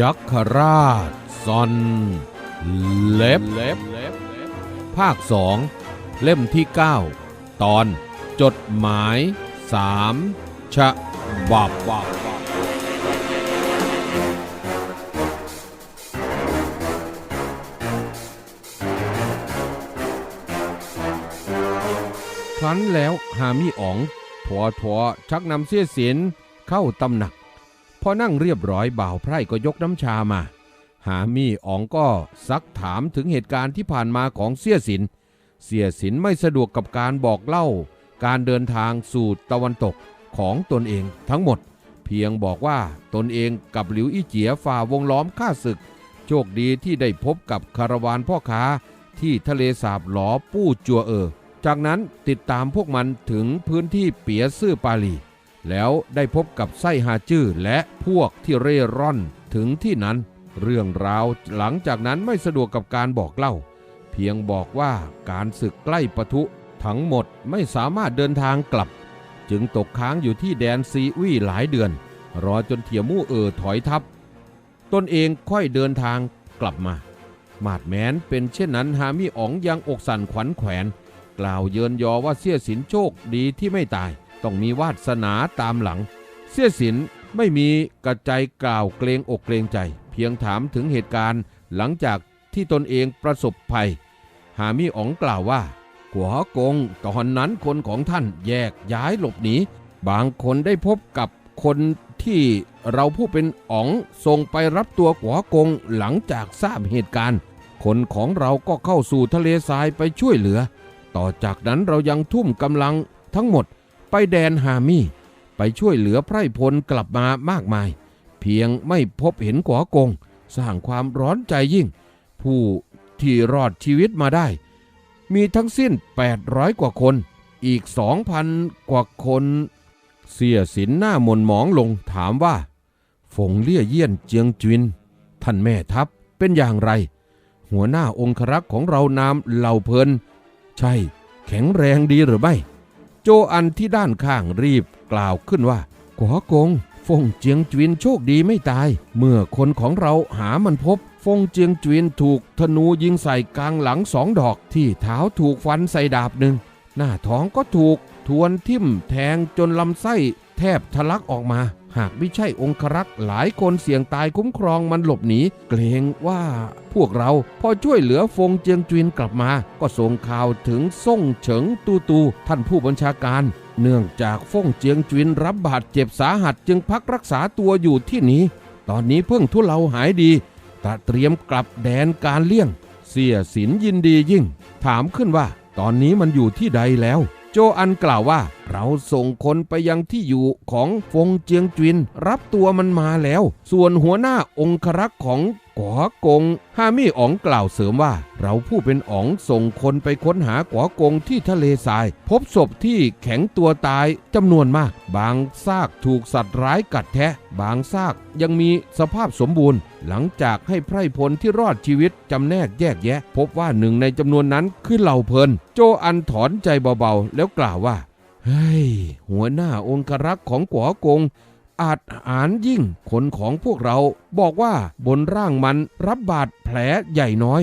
ยักษราชซอนเล็บ ภาคสองเล่มที่ 9 ตอนจดหมายสามฉบับครั้นแล้วหามีอ๋องถัวถัวชักนำเสี้ยเสียนเข้าตำหนัก อนั่งเรียบร้อยบ่าวไพร่ก็ยกน้ำชามา หามี่อ๋องก็ซักถามถึงเหตุการณ์ที่ผ่านมาของเสี้ยสิน เสียสินไม่สะดวกกับการบอกเล่า การเดินทางสู่ตะวันตกของตนเองทั้งหมด เพียงบอกว่าตนเองกับหลิวอี้เจียฝ่าวงล้อมฆ่าศึก โชคดีที่ได้พบกับคาราวานพ่อค้าที่ทะเลสาบหลอปู้จัวเออ จากนั้นติดตามพวกมันถึงพื้นที่เปียซื่อปาลี แล้วได้พบกับไส้ฮาจื้อและพวกที่เร่ร่อนถึงที่นั้น เรื่องราวหลังจากนั้นไม่สะดวกกับการบอกเล่า เพียงบอกว่าการศึกใกล้ปะทุทั้งหมดไม่สามารถเดินทางกลับ จึงตกค้างอยู่ที่แดนซีวี่หลายเดือน รอจนเถียมู่เออถอยทัพตนเองค่อยเดินทางกลับมา มาดแมนเป็นเช่นนั้นหามีอ๋องยังอกสั่นขวัญแขวน กล่าวเยินยอว่าเสี้ยสินโชคดีที่ไม่ตาย ต้องมีวาสนาตามหลัง เสี้ยสินไม่มีกระใจกล่าวเกรงอกเกรงใจ เพียงถามถึงเหตุการณ์หลังจากที่ตนเองประสบภัย หามีอ๋องกล่าวว่ากัวกงตอนนั้นคนของท่านแยกย้ายหลบหนีบางคนได้พบกับคนที่เราผู้เป็นอ๋องส่งไปรับตัวกัวกงหลังจากทราบเหตุการณ์ คนของเราก็เข้าสู่ทะเลทรายไปช่วยเหลือ ต่อจากนั้นเรายังทุ่มกำลังทั้งหมด ไปแดนฮามี่ ไปช่วยเหลือไพร่พลกลับมามากมาย เพียงไม่พบเห็นกัวกง สร้างความร้อนใจยิ่ง ผู้ที่รอดชีวิตมาได้ มีทั้งสิ้น 800 กว่าคน อีก 2,000 กว่าคน เสียสินหน้ามนหมองลงถามว่า ฝงเลี่ยเยี่ยนเจียงจิน ท่านแม่ทัพเป็นอย่างไร หัวหน้าองครักษ์ของเรานามเหล่าเพลิน ใช่ แข็งแรงดีหรือไม่ โจอันที่ด้านข้างรีบกล่าวขึ้นว่ากัวกง ฟงเจียงจวินโชคดีไม่ตาย เมื่อคนของเราหามันพบ ฟงเจียงจวินถูกธนูยิงใส่กลางหลังสองดอก ที่เท้าถูกฟันใส่ดาบหนึ่ง หน้าท้องก็ถูกทวนทิ่มแทงจนลำไส้แทบทะลักออกมา หากไม่ใช่องครักษ์หลายคนเสี่ยงตายคุ้มครองมันหลบหนีเกรงว่าพวกเราพอช่วยเหลือฟงเจียงจวินกลับมา ก็ส่งข่าวถึงส่งเฉิงตูตูท่านผู้บัญชาการ เนื่องจากฟงเจียงจวินรับบาดเจ็บสาหัสจึงพักรักษาตัวอยู่ที่นี้ ตอนนี้เพิ่งทุเลาหายดีแต่เตรียมกลับแดนการเลี่ยง เสียสินยินดียิ่ง ถามขึ้นว่า ตอนนี้มันอยู่ที่ใดแล้ว โจอันกล่าวว่า เราส่งคนไปยังที่อยู่ของฟงเจียงจิน รับตัวมันมาแล้ว ส่วนหัวหน้าองครักษ์ของก๋อกงฮามี่อ๋องกล่าวเสริมว่า เราผู้เป็นอ๋องส่งคนไปค้นหาก๋อกงที่ทะเลทราย พบศพที่แข็งตัวตายจำนวนมาก บางซากถูกสัตว์ร้ายกัดแทะ บางซากยังมีสภาพสมบูรณ์ หลังจากให้ไพร่พลที่รอดชีวิตจำแนกแยกแยะ พบว่าหนึ่งในจำนวนนั้นคือเหล่าเพลิน โจอันถอนใจเบาๆ แล้วกล่าวว่า เฮ้ย หัวหน้าองครักษ์ของก๋อกง อาจหารยิ่งคนของพวกเราบอกว่าบนร่างมันรับบาดแผลใหญ่น้อย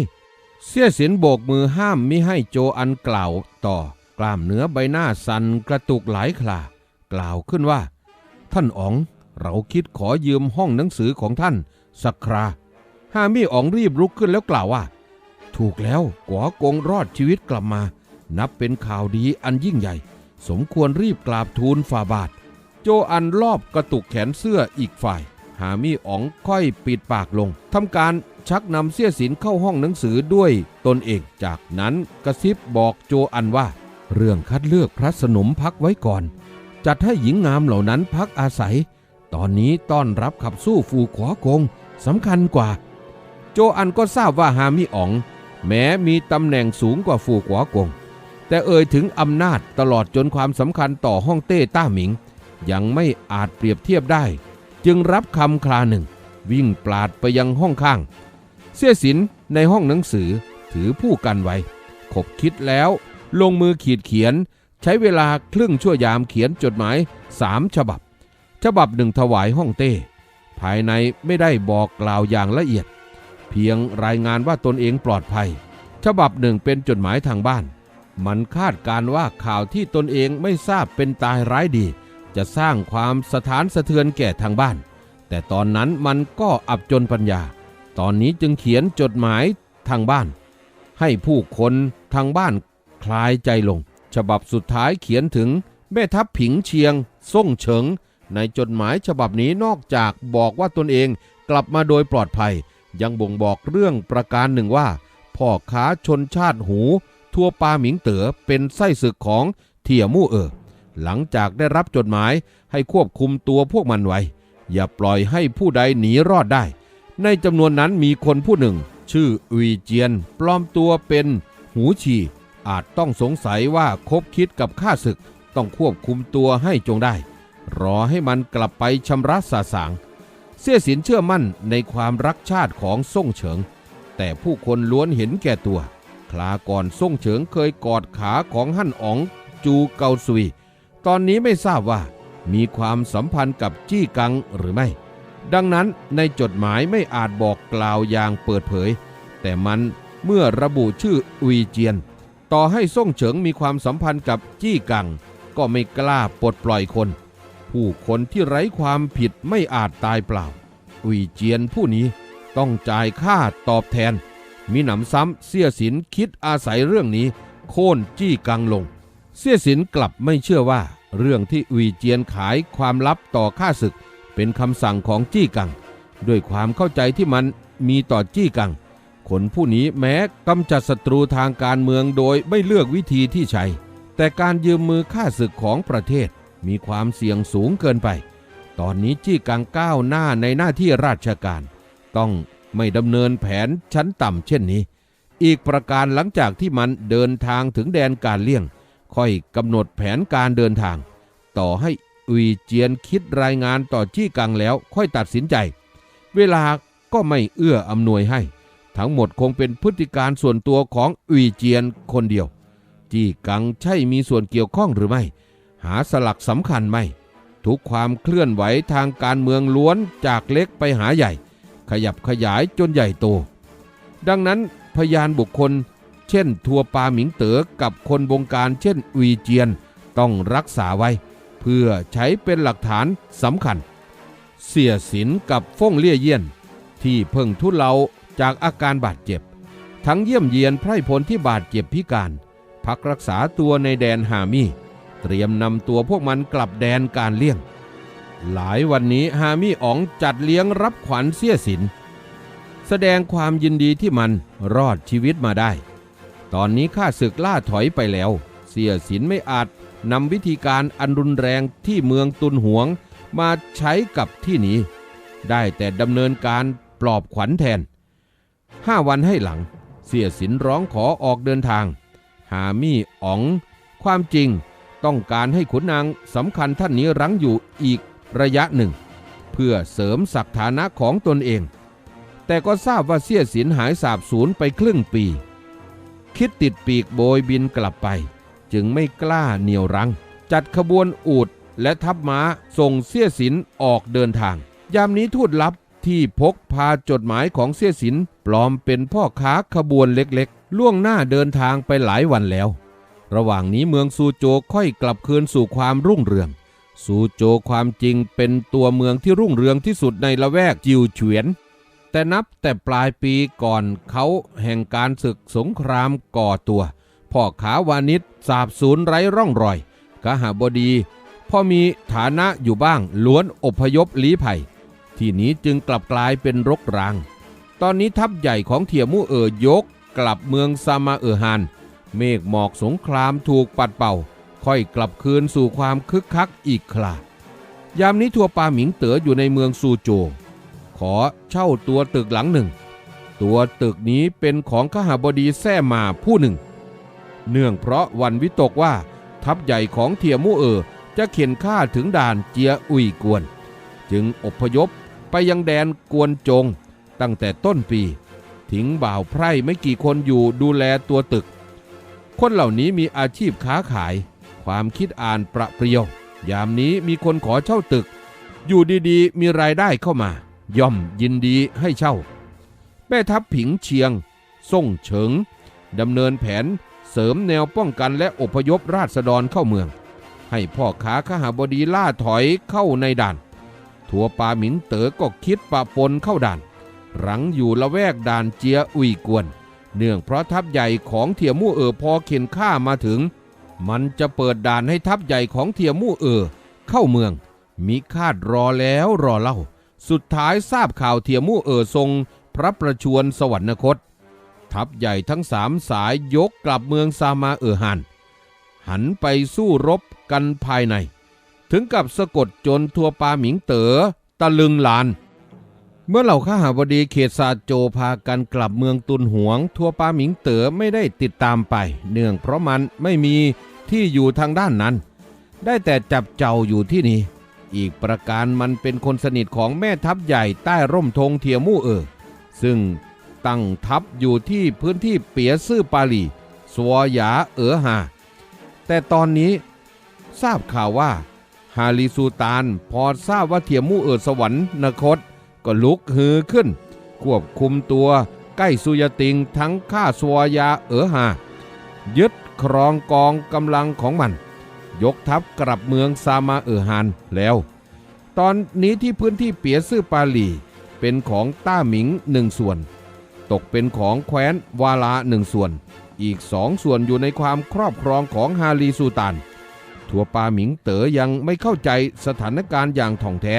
เสี้ยสินโบกมือห้ามมิให้โจอันกล่าวต่อ กล้ามเนื้อใบหน้าสั่นกระตุกหลายคลากล่าวขึ้นว่า ท่านอ๋องเราคิดขอยืมห้องหนังสือของท่าน สักคราฮามี่อ๋องรีบลุกขึ้นแล้วกล่าวว่า ถูกแล้วกัวกงรอดชีวิตกลับมา นับเป็นข่าวดีอันยิ่งใหญ่ สมควรรีบกราบทูลฝ่าบาท โจอันรอบกระตุกแขนเสื้ออีกฝ่าย หามีอ๋องค่อยปิดปากลงทำการชักนำเสี้ยสินเข้าห้องหนังสือด้วยตนเองจากนั้นกระซิบบอกโจอันว่า เรื่องคัดเลือกพระสนมพักไว้ก่อน จัดให้หญิงงามเหล่านั้นพักอาศัย ตอนนี้ต้อนรับขับสู้ฟูขวากงสำคัญกว่า โจอันก็ทราบว่าฮามิอ๋อง แม้มีตำแหน่งสูงกว่าฟูขวากง แต่เอ่ยถึงอำนาจตลอดจนความสำคัญต่อฮ่องเต้ต้าหมิง ยังไม่อาจเปรียบเทียบได้ จึงรับคำคลาหนึ่ง วิ่งปลาดไปยังห้องข้าง เสี้ยสินในห้องหนังสือถือผู้กันไว้ขบคิดแล้วลงมือขีดเขียน ใช้เวลาครึ่งชั่วยามเขียนจดหมายสามฉบับ ฉบับหนึ่งถวายห้องเต้ ภายในไม่ได้บอกกล่าวอย่างละเอียด เพียงรายงานว่าตนเองปลอดภัย ฉบับหนึ่งเป็นจดหมายทางบ้าน มันคาดการว่าข่าวที่ตนเองไม่ทราบเป็นตายร้ายดี จะสร้างความสถานสะเทือนแก่ทางบ้าน แต่ตอนนั้นมันก็อับจนปัญญา ตอนนี้จึงเขียนจดหมายทางบ้าน ให้ผู้คนทางบ้านคลายใจลง ฉบับสุดท้ายเขียนถึงแม่ทัพผิงเชียง ส่งเฉิง ในจดหมายฉบับนี้นอกจากบอกว่าตนเองกลับมาโดยปลอดภัย ยังบ่งบอกเรื่องประการหนึ่งว่าพ่อค้าชนชาติหู ทั่วปาหมิงเต๋อเป็นไส้ศึกของเทียมู่เออหลังจากได้รับจดหมายให้ควบคุมตัวพวกมันไว้ อย่าปล่อยให้ผู้ใดหนีรอดได้ ในจำนวนนั้นมีคนผู้หนึ่ง ชื่ออุยเจียน ปลอมตัวเป็นหูฉีอาจต้องสงสัยว่าคบคิดกับข้าศึกต้องควบคุมตัวให้จงได้ รอให้มันกลับไปชำระสาสาง เสียสินเชื่อมั่นในความรักชาติของส่งเฉิง แต่ผู้คนล้วนเห็นแก่ตัว คลาก่อนส่งเฉิงเคยกอดขาของฮั่นอ๋องจูเกาซุย ตอนนี้ไม่ทราบว่ามีความสัมพันธ์กับจี้กังหรือไม่ ดังนั้นในจดหมายไม่อาจบอกกล่าวอย่างเปิดเผย แต่มันเมื่อระบุชื่ออุยเจียน ต่อให้ส่งเฉิงมีความสัมพันธ์กับจี้กัง ก็ไม่กล้าปลดปล่อยคน ผู้คนที่ไร้ความผิดไม่อาจตายเปล่าอุยเจียนผู้นี้ต้องจ่ายค่าตอบแทน มีหนำซ้ำเสี่ยสินคิดอาศัยเรื่องนี้ โค่นจี้กังลง เสี่ยสินกลับไม่เชื่อว่า เรื่องที่อุยเจียนขายความลับต่อข้าศึก เป็นคำสั่งของจี้กัง ด้วยความเข้าใจที่มันมีต่อจี้กัง คนผู้นี้แม้กำจัดศัตรูทางการเมืองโดยไม่เลือกวิธีที่ใช้ แต่การยืมมือฆ่าศึกของประเทศ มีความเสี่ยงสูงเกินไป ตอนนี้จี้กังก้าวหน้าในหน้าที่ราชการ ต้อง ไม่ดำเนินแผนชั้นต่ำเช่นนี้ อีกประการหลังจากที่มันเดินทางถึงแดนการเลี่ยง ค่อยกำหนดแผนการเดินทาง ต่อให้อุยเจียนคิดรายงานต่อจี้กังแล้วค่อยตัดสินใจ เวลาก็ไม่เอื้ออำนวยให้ ทั้งหมดคงเป็นพฤติการส่วนตัวของอุยเจียนคนเดียว จี้กังใช่มีส่วนเกี่ยวข้องหรือไม่ หาสลักสำคัญไหมทุกความเคลื่อนไหวทางการเมืองล้วนจากเล็กไปหาใหญ่ ขยับขยายจนใหญ่โต ดังนั้นพยานบุคคล เช่น ทัวปาหมิงเต๋อกับคนบงการเช่นอุยเจียนต้องรักษาไว้ เพื่อใช้เป็นหลักฐานสำคัญ เสียสินกับฟ่งเลี่ยเยี่ยน ที่เพิ่งทุเลาจากอาการบาดเจ็บ ทั้งเยี่ยมเยียนไพร่พลที่บาดเจ็บพิการ พักรักษาตัวในแดนฮามี่เตรียมนำตัวพวกมันกลับแดนการเลี่ยง หลายวันนี้ฮามี่อ๋องจัดเลี้ยงรับขวัญเสียสิน แสดงความยินดีที่มันรอดชีวิตมาได้ ตอนนี้ข้าศึกล่าถอยไปแล้ว เสียสินไม่อาจนำวิธีการอันรุนแรงที่เมืองตุนหวงมาใช้กับที่นี้ ได้แต่ดำเนินการปลอบขวัญแทนห้าวันให้หลัง เสียสินร้องขอออกเดินทาง หามี่อ๋อง ความจริงต้องการให้ขุนนางสำคัญท่านนี้รั้งอยู่อีก ระยะหนึ่ง เพื่อเสริมศักฐานะของตนเอง แต่ก็ทราบว่าเสียสินหายสาบสูญไปครึ่งปี คิดติดปีกโบยบินกลับไป จึงไม่กล้าเหนี่ยวรัง จัดขบวนอูดและทัพม้าส่งเสียสินออกเดินทาง ยามนี้ทูตลับที่พกพาจดหมายของเสียสินปลอมเป็นพ่อค้าขบวนเล็กๆ ล่วงหน้าเดินทางไปหลายวันแล้ว ระหว่างนี้เมืองซูโจค่อยกลับคืนสู่ความรุ่งเรือง ซูโจความจริงเป็นตัวเมืองที่รุ่งเรืองที่สุดในละแวกจิวเฉวียน แต่นับแต่ปลายปีก่อนเขาแห่งการศึกสงครามก่อตัว พ่อขาวานิชสาบสูญไร้ร่องรอยกหาบดีพ่อมีฐานะอยู่บ้างล้วนอพยพลี้ภัย ที่นี้จึงกลับกลายเป็นรกราง ตอนนี้ทัพใหญ่ของเทียมู่เอ๋อยก กลับเมืองซามาเออฮาน เมฆหมอกสงครามถูกปัดเป่า ค่อยกลับคืนสู่ความคึกคักอีกครายามนี้ทัวปาหมิงเต๋ออยู่ในเมืองซูโจ ขอเช่าตัวตึกหลังหนึ่ง ตัวตึกนี้เป็นของขหาบดีแซ่มาผู้หนึ่ง เนื่องเพราะวันวิตกว่าทัพใหญ่ของเทียมู่เออจะเข็นฆ่าถึงด่านเจียอุยกวน จึงอพยพไปยังแดนกวนจงตั้งแต่ต้นปี ทิ้งบ่าวไพร่ไม่กี่คนอยู่ดูแลตัวตึก คนเหล่านี้มีอาชีพค้าขาย ความคิดอ่านประเปรียวยามนี้มีคนขอเช่าตึก อยู่ดีๆ มีรายได้เข้ามา ย่อมยินดีให้เช่า แม่ทัพผิงเชียง ส่งเฉิงดำเนินแผนเสริมแนวป้องกันและอพยพราษฎรเข้าเมือง ให้พ่อค้าขหาบดีล่าถอยเข้าในด่าน ทัวปาหมิงเต๋อก็คิดปะปนเข้าด่าน หลังอยู่ละแวกด่านเจียอุยกวน เนื่องเพราะทัพใหญ่ของเทียมู่เอ๋อพอเข็นข้ามาถึง มันจะเปิดด่านให้ทัพใหญ่ของเทียมู่เออ เข้าเมือง มีคาดรอแล้วรอเล่า สุดท้ายทราบข่าวเทียมู่เออทรง พระประชวรสวรรคต ทัพใหญ่ทั้งสามสายยกกลับเมืองซามาเออฮันหันไปสู้รบกันภายใน ถึงกับสะกดจนทัวปาหมิงเต๋อตะลึงลาน มื่อเหล่าข้าหาบดีเขตซาโจพากันกลับเมืองตุนหวง ทัวปาหมิงเต๋อไม่ได้ติดตามไป เนื่องเพราะมันไม่มีที่อยู่ทางด้านนั้น ได้แต่จับเจ้าอยู่ที่นี่ อีกประการมันเป็นคนสนิทของแม่ทัพใหญ่ใต้ร่มธงเทียมู่เออ ซึ่งตั้งทัพอยู่ที่พื้นที่เปียซื่อปาลีสวหยาเอ๋อหา แต่ตอนนี้ทราบข่าวว่า ฮาลีซูตานพอทราบว่าเทียมู่เออสวรรค์นคต ก็ลุกฮือขึ้น ควบคุมตัวใกล้สุยติงทั้งข้าสวายาเอ๋อหา ยึดครองกองกำลังของมัน ยกทัพกลับเมืองซามาเอ๋อฮานแล้ว ตอนนี้ที่พื้นที่เปียซื่อปาลีเป็นของต้าหมิงหนึ่งส่วน ตกเป็นของแคว้นวาลาหนึ่งส่วน อีกสองส่วนอยู่ในความครอบครองของฮาลีซูตานทัวปาหมิงเต๋อยังไม่เข้าใจสถานการณ์อย่างถ่องแท้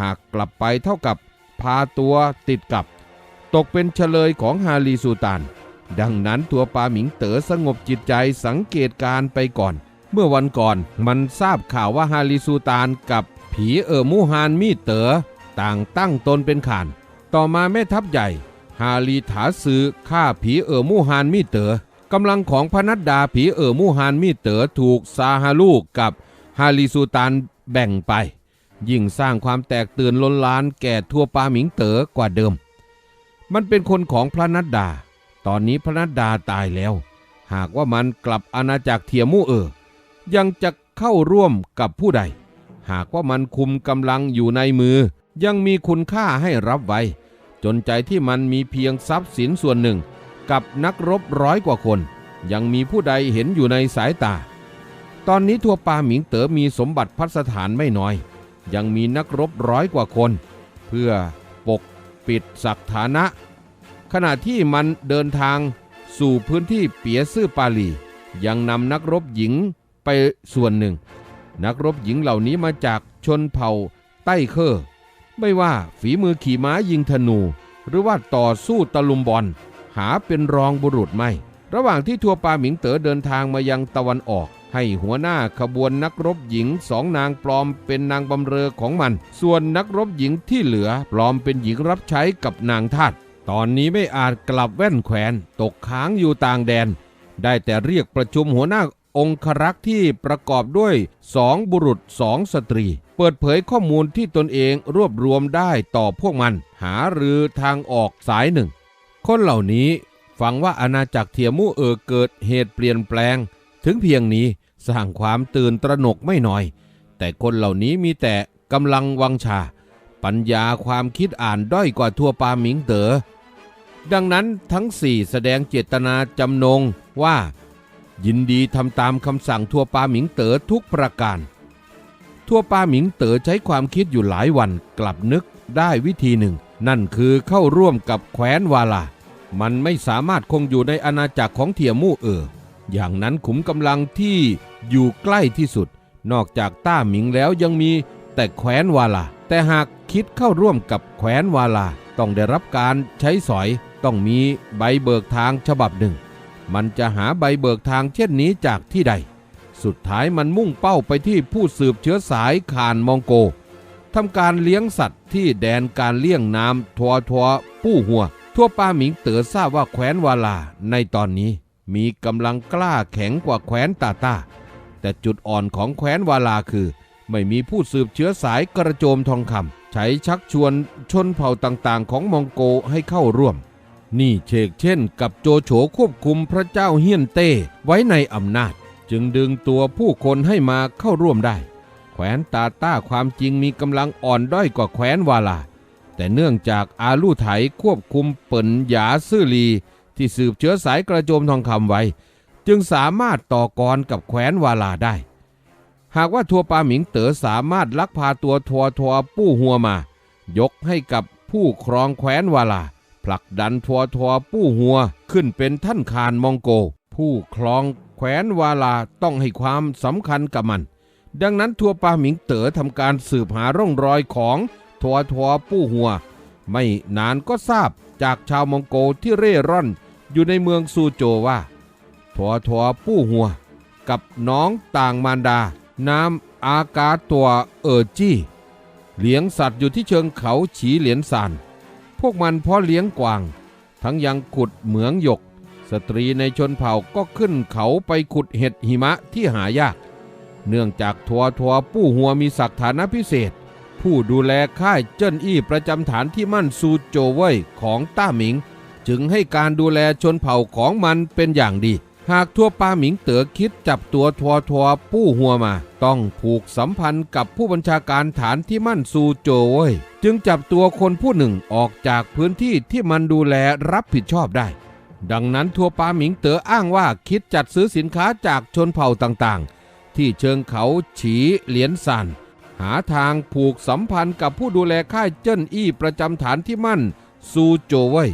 หากกลับไปเท่ากับ พาตัวติดกับ ตกเป็นเฉลยของฮาลีซูตาน ดังนั้นทัวปาหมิงเต๋อสงบจิตใจสังเกตการ์ไปก่อน เมื่อวันก่อนมันทราบข่าวว่าฮาลีซูตานกับผีเอ๋อมูฮานมีเต๋อต่างตั้งตนเป็นข่าน ต่อมาแม่ทัพใหญ่ ฮาลีถาซือฆ่าผีเอ๋อมูฮานมีเต๋อกำลังของพนัดดาผีเอ๋อมูฮานมีเต๋อถูกซาฮาลูกกับฮาลีซูตานแบ่งไป ยิ่งสร้างความแตกตื่นล้นลานแก่ทั่วปาหมิงเต๋อกว่าเดิม มันเป็นคนของพระนัดดา ตอนนี้พระนัดดาตายแล้ว หากว่ามันกลับอาณาจักรเทียมู่เออ ยังจะเข้าร่วมกับผู้ใด หากว่ามันคุมกำลังอยู่ในมือ ยังมีคุณค่าให้รับไว้ จนใจที่มันมีเพียงทรัพย์สินส่วนหนึ่ง กับนักรบร้อยกว่าคน ยังมีผู้ใดเห็นอยู่ในสายตา ตอนนี้ทั่วปาหมิงเต๋อมีสมบัติพัสถานไม่น้อย ยังมีนักรบร้อยกว่าคน เพื่อปกปิดศักฐานะ ขณะที่มันเดินทางสู่พื้นที่เปียซื่อปาลี ยังนำนักรบหญิงไปส่วนหนึ่ง นักรบหญิงเหล่านี้มาจากชนเผ่าใต้เคอร์ไม่ว่าฝีมือขี่ม้ายิงธนู หรือว่าต่อสู้ตะลุมบอล หาเป็นรองบุรุษไม่ ระหว่างที่ทัวปาหมิงเต๋อเดินทางมายังตะวันออก ให้หัวหน้าขบวนนักรบหญิงสองนางปลอมเป็นนางบำเรอของมัน ส่วนนักรบหญิงที่เหลือปลอมเป็นหญิงรับใช้กับนางทาสตอนนี้ไม่อาจกลับแว่นแขวน ตกค้างอยู่ต่างแดน ได้แต่เรียกประชุมหัวหน้าองครักษ์ที่ประกอบด้วยสองบุรุษสองสตรี เปิดเผยข้อมูลที่ตนเองรวบรวมได้ต่อพวกมัน หาหรือทางออกสายหนึ่ง คนเหล่านี้ฟังว่าอาณาจักรเทียมูเออเกิดเหตุเปลี่ยนแปลง ถึงเพียงนี้ สร้างความตื่นตระหนกไม่น้อย แต่คนเหล่านี้มีแต่กำลังวังชา ปัญญาความคิดอ่านด้อยกว่าทั่วปาหมิงเตอ๋อดังนั้นทั้งสี่แสดงเจตนาจำนงว่า ยินดีทำตามคำสั่งทั่วปาหมิงเต๋อทุกประการ ทั่วปาหมิงเต๋อใช้ความคิดอยู่หลายวันกลับนึกได้วิธีหนึ่ง นั่นคือเข้าร่วมกับแคว้นวาลา มันไม่สามารถคงอยู่ในอาณาจักรของเทียมู่เอออย่างนั้นขุมกำลังที่ อยู่ใกล้ที่สุด นอกจากต้าหมิงแล้วยังมีแต่แคว้นวาลา แต่หากคิดเข้าร่วมกับแคว้นวาลา ต้องได้รับการใช้สอยต้องมีใบเบิกทางฉบับหนึ่ง มันจะหาใบเบิกทางเช่นนี้จากที่ใด สุดท้ายมันมุ่งเป้าไปที่ผู้สืบเชื้อสายขานมองโกทำการเลี้ยงสัตว์ที่แดนการเลี้ยงน้ำทัวทัวปู้หัว ทั่วปาหมิงเต๋อทราบว่าแคว้นวาลาในตอนนี้มีกำลังกล้าแข็งกว่าแคว้นตาตา แต่จุดอ่อนของแคว้นวาลาคือ ไม่มีผู้สืบเชื้อสายกระโจมทองคำใช้ชักชวนชนเผ่าต่างๆ ของมองโกให้เข้าร่วม นี่เชกเช่นกับโจโฉควบคุมพระเจ้าเฮียนเต้ไว้ในอำนาจ จึงดึงตัวผู้คนให้มาเข้าร่วมได้ แคว้นตาต้าความจริงมีกำลังอ่อนด้อยกว่าแคว้นวาลา แต่เนื่องจากอาลู่ไถควบคุมเปิ่นหยาซื่อลีที่สืบเชื้อสายกระโจมทองคำไว้ จึงสามารถต่อกรกับแคว้นวาลาได้ หากว่าทัวปาหมิงเต๋อสามารถลักพาตัวทัวทัวปู้หัวมา ยกให้กับผู้ครองแคว้นวาลา ผลักดันทัวทัวปู้หัวขึ้นเป็นท่านคานมองโก ผู้ครองแคว้นวาลาต้องให้ความสำคัญกับมัน ดังนั้นทัวปาหมิงเต๋อทำการสืบหาร่องรอยของทัวทัวปู้หัว ไม่นานก็ทราบจากชาวมองโกที่เร่ร่อนอยู่ในเมืองซูโจว่า ทัวทวปู้หัว กับน้องต่างมารดา น้ำอากาตัวเออจี้เลี้ยงสัตว์อยู่ที่เชิงเขาฉีเหลียนซาน พวกมันเพาะเลี้ยงกวาง ทั้งยังขุดเหมืองหยก สตรีในชนเผ่าก็ขึ้นเขาไปขุดเห็ดหิมะที่หายาก เนื่องจากทัวทัวปู้หัวมีศักดิ์ฐานะพิเศษ ผู้ดูแลค่ายเจิ้นอี้ประจำฐานที่มั่นซูโจวเว่ยของต้าหมิง จึงให้การดูแลชนเผ่าของมันเป็นอย่างดี หากทั่วปาหมิงเต๋อคิดจับตัวทัวทัวปู้หัวมา ต้องผูกสัมพันธ์กับผู้บัญชาการฐานที่มั่นซูโจวยจึงจับตัวคนผู้หนึ่งออกจากพื้นที่ที่มันดูแลรับผิดชอบได้ ดังนั้นทัวปาหมิงเต๋ออ้างว่าคิดจัดซื้อสินค้าจากชนเผ่าต่างๆ ที่เชิงเขาฉีเหลียนซานหาทางผูกสัมพันธ์กับผู้ดูแลค่ายเจิ้นอี้ประจำฐานที่มั่นซูโจวเว่ย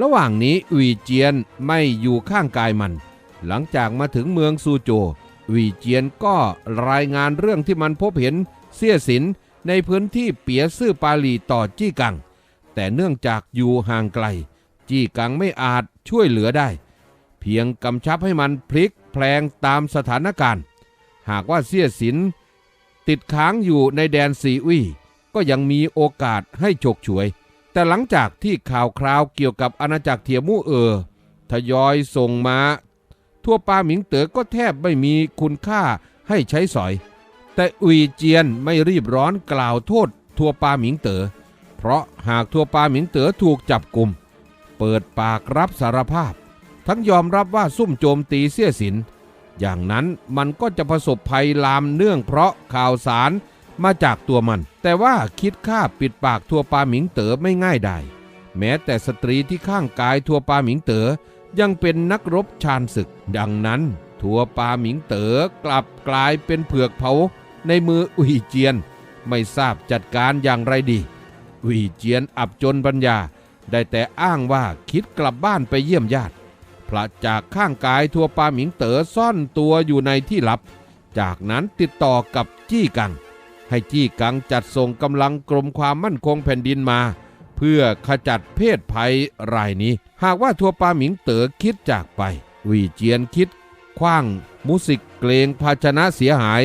ระหว่างนี้อุยเจียนไม่อยู่ข้างกายมัน หลังจากมาถึงเมืองซูโจอุยเจียนก็รายงานเรื่องที่มันพบเห็นเสี้ยสินในพื้นที่เปียซื่อปาลีต่อจี้กัง แต่เนื่องจากอยู่ห่างไกล จี้กังไม่อาจช่วยเหลือได้ เพียงกำชับให้มันพลิกแพลงตามสถานการณ์ หากว่าเสี้ยสินติดค้างอยู่ในแดนซีอุยก็ยังมีโอกาสให้ฉกฉวย แต่หลังจากที่ข่าวคราวเกี่ยวกับอาณาจักรเทียมู่เออทยอยส่งมาทั่วปาหมิงเต๋อก็แทบไม่มีคุณค่าให้ใช้สอย แต่อุยเจียนไม่รีบร้อนกล่าวโทษทั่วปาหมิงเต๋อเพราะหากทั่วปาหมิงเต๋อถูกจับกลุ่ม เปิดปากรับสารภาพ ทั้งยอมรับว่าซุ่มโจมตีเสี้ยสิน อย่างนั้นมันก็จะประสบภัยลามเนื่องเพราะข่าวสาร มาจากตัวมัน แต่ว่าคิดฆ่าปิดปากทัวปาหมิงเต๋อไม่ง่ายได้แม้แต่สตรีที่ข้างกายทัวปาหมิงเต๋อยังเป็นนักรบชาญศึก ดังนั้น ทัวปาหมิงเต๋อกลับกลายเป็นเผือกเผาในมืออุยเจียน ไม่ทราบจัดการอย่างไรดี อุยเจียนอับจนปัญญา ได้แต่อ้างว่าคิดกลับบ้านไปเยี่ยมญาติพระจากข้างกายทัวปาหมิงเต๋อซ่อนตัวอยู่ในที่ลับ จากนั้นติดต่อกับจี้กัง ให้จี้กังจัดส่งกำลังกรมความมั่นคงแผ่นดินมา เพื่อขจัดเพศภัยรายนี้ หากว่าทัวปาหมิงเต๋อคิดจากไป วีเจียนคิดคว้างมุสิกเกรงภาชนะเสียหาย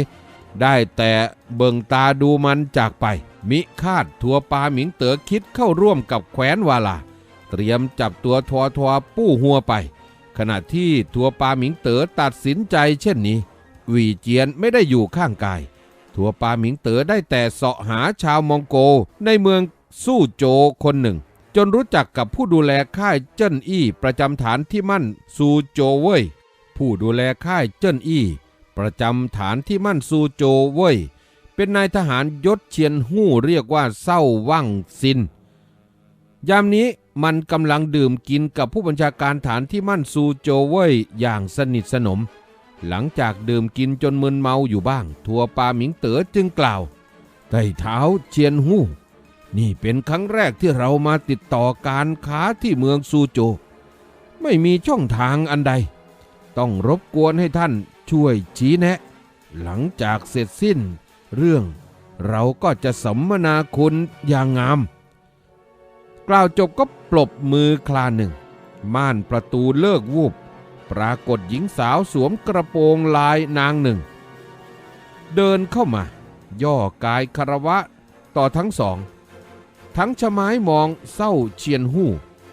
ได้แต่เบิ่งตาดูมันจากไป มิคาดทัวปาหมิงเต๋อคิดเข้าร่วมกับแคว้นวาลา เตรียมจับตัวทัวทัวปู้หัวไป ขณะที่ทัวปาหมิงเต๋อตัดสินใจเช่นนี้ วีเจียนไม่ได้อยู่ข้างกาย ทัวปาหมิงเต๋อได้แต่เสาะหาชาวมองโกในเมืองสู้โจคนหนึ่ง จนรู้จักกับผู้ดูแลค่ายเจิ้นอี้ประจำฐานที่มั่นซูโจเว่ยผู้ดูแลค่ายเจิ้นอี้ ประจำฐานที่มั่นซูโจเว่ยเป็นนายทหารยศเชียนหู้เรียกว่าเศร้าว่างซิน ยามนี้มันกำลังดื่มกินกับผู้บัญชาการฐานที่มั่นซูโจเว่ยอย่างสนิทสนม หลังจากดื่มกินจนมึนเมาอยู่บ้าง ทัวปาหมิงเต๋อจึงกล่าวไต่เท้าเชียนหู้ นี่เป็นครั้งแรกที่เรามาติดต่อการค้าที่เมืองซูโจ ไม่มีช่องทางอันใด ต้องรบกวนให้ท่านช่วยชี้แนะ หลังจากเสร็จสิ้น เรื่องเราก็จะสัมมนาคุณอย่างงาม กล่าวจบก็ปลบมือคลาหนึ่ง ม่านประตูเลิกวูบ ปรากฏหญิงสาวสวมกระโปรงลายนางหนึ่ง เดินเข้ามา ย่อกายคารวะต่อทั้งสอง ทั้งชะไม้มองเศร้าเชียนหู้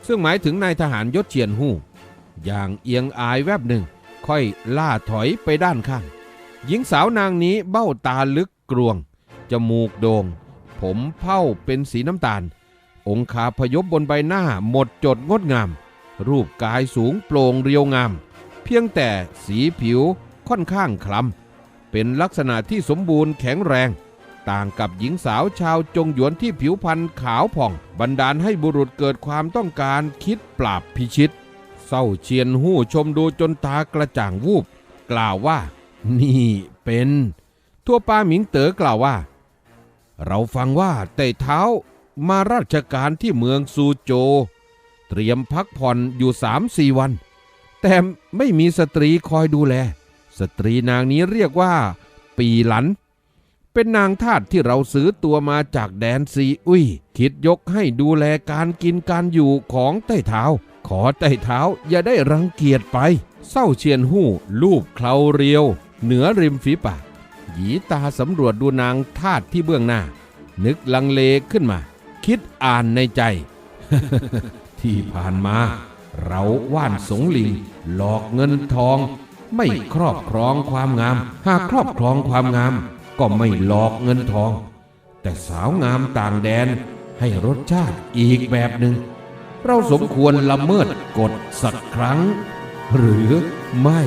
ซึ่งหมายถึงนายทหารยศเชียนหู้ อย่างเอียงอายแวบหนึ่งค่อยล่าถอยไปด้านข้าง หญิงสาวนางนี้เบ้าตาลึกกรวง จมูกโดง่ง ผมเผ้าเป็นสีน้ำตาล องคาพยพบนใบหน้าหมดจดงดงาม รูปกายสูงโปร่งเรียวงาม เพียงแต่สีผิวค่อนข้างคล้ำเป็นลักษณะที่สมบูรณ์แข็งแรง ต่างกับหญิงสาวชาวจงหยวนที่ผิวพรรณขาวผ่อง บันดาลให้บุรุษเกิดความต้องการคิดปราบพิชิตเศร้าเชียนหู้ชมดูจนตากระจ่างวูบ กล่าวว่า นี่เป็น ทั่วปาหมิงเต๋อกล่าวว่า เราฟังว่าไต่เท้ามาราชการที่เมืองซูโจ เตรียมพักผ่อนอยู่สามสี่วัน แต่ไม่มีสตรีคอยดูแล สตรีนางนี้เรียกว่า ปีหลัน เป็นนางทาสที่เราซื้อตัวมาจากแดนซีอุ้ยคิดยกให้ดูแลการกินการอยู่ของไต้เท้า ขอไต้เท้าอย่าได้รังเกียจไป เศร้าเชียนหู้ ลูบเคลาเรียว เหนือริมฝีปากหยีตาสำรวจดูนางทาสที่เบื้องหน้า นึกลังเลขึ้นมา คิดอ่านในใจ ที่ผ่านมา เราว่านสงลิง หลอกเงินทอง ไม่ครอบครองความงาม หากครอบครองความงาม ก็ไม่หลอกเงินทอง แต่สาวงามต่างแดนให้รสชาติอีกแบบหนึ่ง เราสมควรละเมิดกฎสักครั้ง หรือไม่